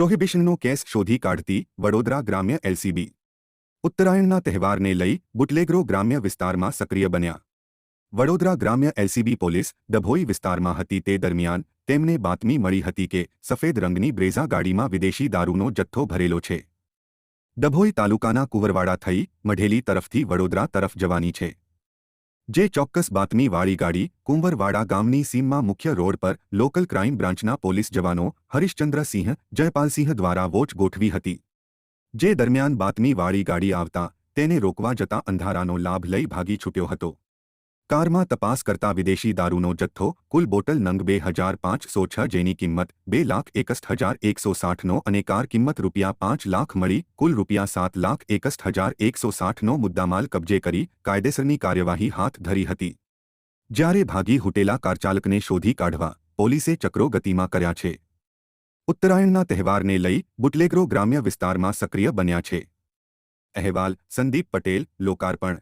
પ્રોહિબિશનનો case શોધી કાઢતી વડોદરા ગ્રામ્ય LCB. ઉત્તરાયણના તહેવારને લઈ બુટલેગરો ગ્રામ્ય વિસ્તારમાં સક્રિય બન્યા. વડોદરા ગ્રામ્ય એલસીબી પોલીસ ડભોઈ વિસ્તારમાં હતી તે દરમિયાન તેમને બાતમી મળી હતી કે સફેદ રંગની બ્રેઝા ગાડીમાં વિદેશી દારૂનો જથ્થો ભરેલો છે. ડભોઈ તાલુકાના કુંવરવાડા થઈ મઢેલી તરફથી વડોદરા તરફ જવાની છે. જે ચોક્કસ બાતમીવાળી ગાડી કુંવરવાડા ગામની સીમમાં મુખ્ય રોડ પર લોકલ ક્રાઇમ બ્રાન્ચના પોલીસ જવાનો હરિશ્ચંદ્રસિંહ જયપાલસિંહ દ્વારા વોચ ગોઠવી હતી. જે દરમિયાન બાતમીવાળી ગાડી આવતા તેને રોકવા જતા અંધારાનો લાભ લઈ ભાગી છૂટ્યો હતો. કારમાં તપાસ કરતા વિદેશી દારૂનો જથ્થો કુલ બોટલ નંગ બે હજાર પાંચસો છ જેની કિંમત બે લાખ એકસઠ હજાર એકસો સાઠનો અને કાર કિંમત રૂપિયા પાંચ લાખ મળી, કુલ રૂપિયા સાત લાખ એકસઠ હજાર એકસો સાઠનો મુદ્દામાલ કબજે કરી કાયદેસરની કાર્યવાહી હાથ ધરી હતી. જ્યારે ભાગી હુટેલા કારચાલકને શોધી કાઢવા, પોલીસે ચક્રો ગતિમાં કર્યા છે. ઉત્તરાયણના તહેવારને લઈ બુટલેગરો ગ્રામ્ય વિસ્તારમાં સક્રિય બન્યા છે. અહેવાલ, સંદીપ પટેલ, લોકાર્પણ.